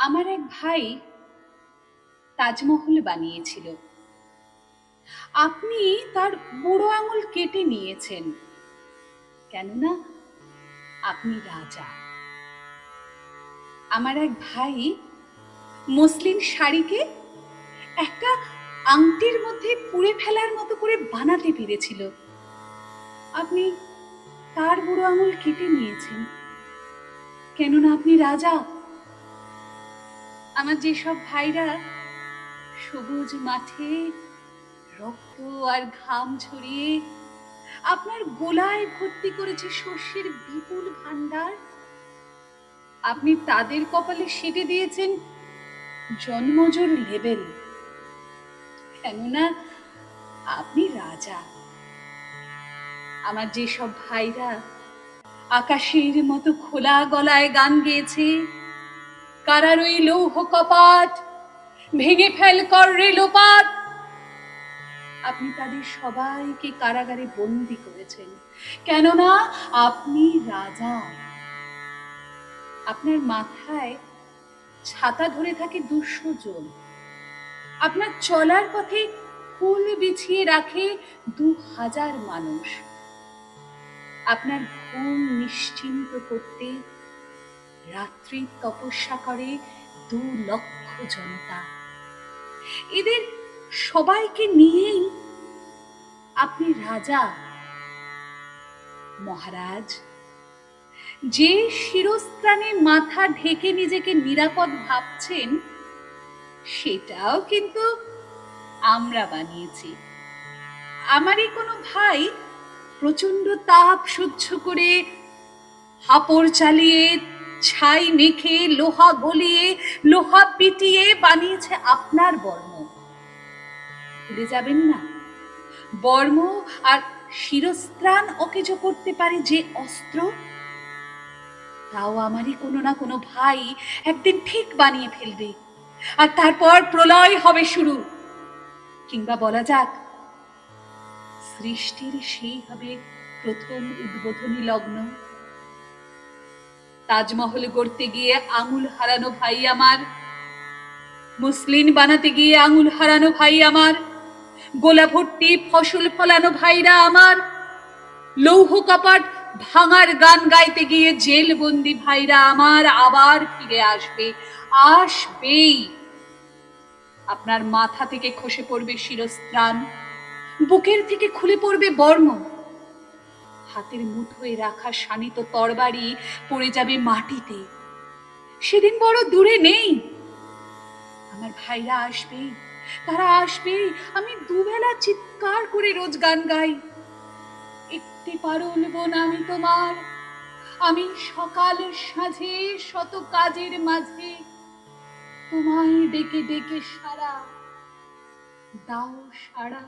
আমার এক ভাই তাজমহল বানিয়েছিল। আপনি তার বুড়ো আঙুল কেটে নিয়েছেন। কেননা আপনি রাজা। আমার এক ভাই মসলিন শাড়িকে একটা আংটির মধ্যে পুড়ে ফেলার মতো করে বানাতে পেরেছিল। আপনি তার বুড়ো আঙুল কেটে নিয়েছেন। কেননা আপনি রাজা। আমার যেসব ভাইরা সবুজ মাঠে রক্ত আর ঘাম ছড়িয়ে আপনার গোলায় ভর্তি করেছে শস্যের বিপুল ভান্ডার আপনি তাদের কপালে সেটে দিয়েছেন জন্মজোর লেবেল। কেননা আপনি রাজা। আমার যেসব ভাইরা আকাশের মতো খোলা গলায় গান গেয়েছে কারার ওই লৌহ কপাট ভেঙে ফেল কর আপনি তাদের সবাইকে কারাগারে বন্দি করেছেন। কেননা আপনি রাজা। আপনার মাথায় ছাতা ধরে থাকে দুশো জন। আপনার চলার পথে ফুল বিছিয়ে রাখে দু হাজার মানুষ। আপনার ঘুম নিশ্চিন্ত করতে রাত্রি তপস্যা করে দু লক্ষ জনতা। এদের সবাইকে নিয়েই আপনি রাজা, মহারাজ, যে শিরস্ত্রাণে মাথা ঢেকে নিজেকে নিরাপদ ভাবছেন, সেটাও কিন্তু আমরা বানিয়েছি। আমারই কোনো ভাই প্রচণ্ড তাপ সহ্য করে হাপড় চালিয়ে ছাই মেখে লোহা গলিয়ে, লোহা পিটিয়ে বানিয়েছে আপনার বর্ম। ভুলে যাবেন না। বর্ম আর শিরস্ত্রাণ অকেজ করতে পারে যে অস্ত্র? তাও আমারই কোনো না কোনো ভাই একদিন ঠিক বানিয়ে ফেলবে। আর তারপর প্রলয় হবে শুরু। কিংবা বলা যাক, সৃষ্টির সেই হবে প্রথম উদ্বোধনী লগ্ন। তাজমহল গড়তে গিয়ে আঙুল হারানো ভাই আমার। মুসলিন বানাতে গিয়ে আঙুল হারানো ভাই আমার। গোলা ভর্তি ফসল ফলানো ভাইরা আমার। লৌহ কপাট ভাঙার গান গাইতে গিয়ে জেলবন্দি ভাইরা আমার আবার ফিরে আসবে, আসবেই। আপনার মাথা থেকে খসে পড়বে শিরস্ত্রাণ, বুকের থেকে খুলে পড়বে বর্ম। হাতের মুঠোয় রাখা শানিত তরবারি পড়ে যাবে মাটিতে। সেদিন বড় দূরে নেই। আমার ভাইরা আসবে, তারা আসবে, আমি দুবেলা চিৎকার করে রোজ গান গাই। একটি পারুল বোন আমি তোমার, আমি সকাল সাঁঝে শত কাজের মাঝে তোমায় ডেকে ডেকে সারা, দাও সারা